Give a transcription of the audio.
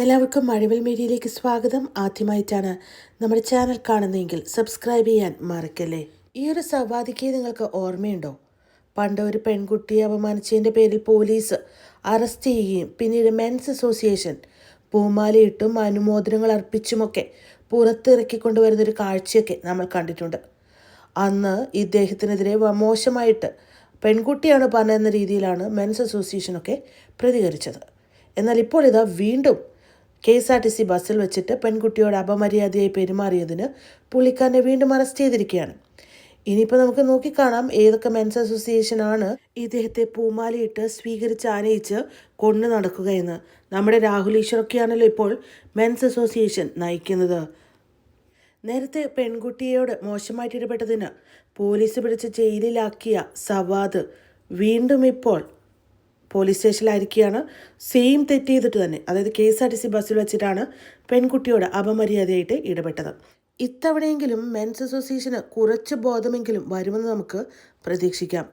എല്ലാവർക്കും മഴവിൽ മീഡിയയിലേക്ക് സ്വാഗതം. ആദ്യമായിട്ടാണ് നമ്മുടെ ചാനൽ കാണുന്നതെങ്കിൽ സബ്സ്ക്രൈബ് ചെയ്യാൻ മറക്കല്ലേ? ഈ ഒരു സവാദിക്ക് നിങ്ങൾക്ക് ഓർമ്മയുണ്ടോ? പണ്ട് ഒരു പെൺകുട്ടിയെ അപമാനിച്ചതിന്റെ പേരിൽ പോലീസ് അറസ്റ്റ് ചെയ്യുകയും പിന്നീട് മെൻസ് അസോസിയേഷൻ പൂമാലയിട്ടും അനുമോദനങ്ങൾ അർപ്പിച്ചുമൊക്കെ പുറത്തിറക്കിക്കൊണ്ടുവരുന്നൊരു കാഴ്ചയൊക്കെ നമ്മൾ കണ്ടിട്ടുണ്ട്. അന്ന് ഇദ്ദേഹത്തിനെതിരെ മോശമായിട്ട് പെൺകുട്ടിയാണ് പറഞ്ഞെന്ന രീതിയിലാണ് മെൻസ് അസോസിയേഷനൊക്കെ പ്രതികരിച്ചത്. എന്നാൽ ഇപ്പോൾ ഇതാ വീണ്ടും K S R T C ബസ്സിൽ വെച്ചിട്ട് പെൺകുട്ടിയോട് അപമര്യാദയായി പെരുമാറിയതിന് പുള്ളിക്കാരനെ വീണ്ടും അറസ്റ്റ് ചെയ്തിരിക്കുകയാണ്. ഇനിയിപ്പോൾ നമുക്ക് നോക്കിക്കാണാം ഏതൊക്കെ മെൻസ് അസോസിയേഷനാണ് ഇദ്ദേഹത്തെ പൂമാലയിട്ട് സ്വീകരിച്ച് ആനയിച്ച് കൊണ്ടു നടക്കുക എന്ന് നമ്മുടെ രാഹുൽ ഈശ്വറൊക്കെയാണല്ലോ ഇപ്പോൾ മെൻസ് അസോസിയേഷൻ നയിക്കുന്നത്. നേരത്തെ പെൺകുട്ടിയോട് മോശമായിട്ട് ഇടപെട്ടതിന് പോലീസ് പിടിച്ച് ജയിലിലാക്കിയ സവാദ് വീണ്ടും ഇപ്പോൾ പോലീസ് സ്റ്റേഷനിലായിരിക്കുകയാണ്. സെയിം തെറ്റ് ചെയ്തിട്ട് തന്നെ അതായത് K S R T C ബസ്സിൽ വെച്ചിട്ടാണ് പെൺകുട്ടിയോട് അപമര്യാദയായിട്ട് ഇടപെട്ടത്. ഇത്തവണയെങ്കിലും മെൻസ് അസോസിയേഷന് കുറച്ച് ബോധമെങ്കിലും വരുമെന്ന് നമുക്ക് പ്രതീക്ഷിക്കാം.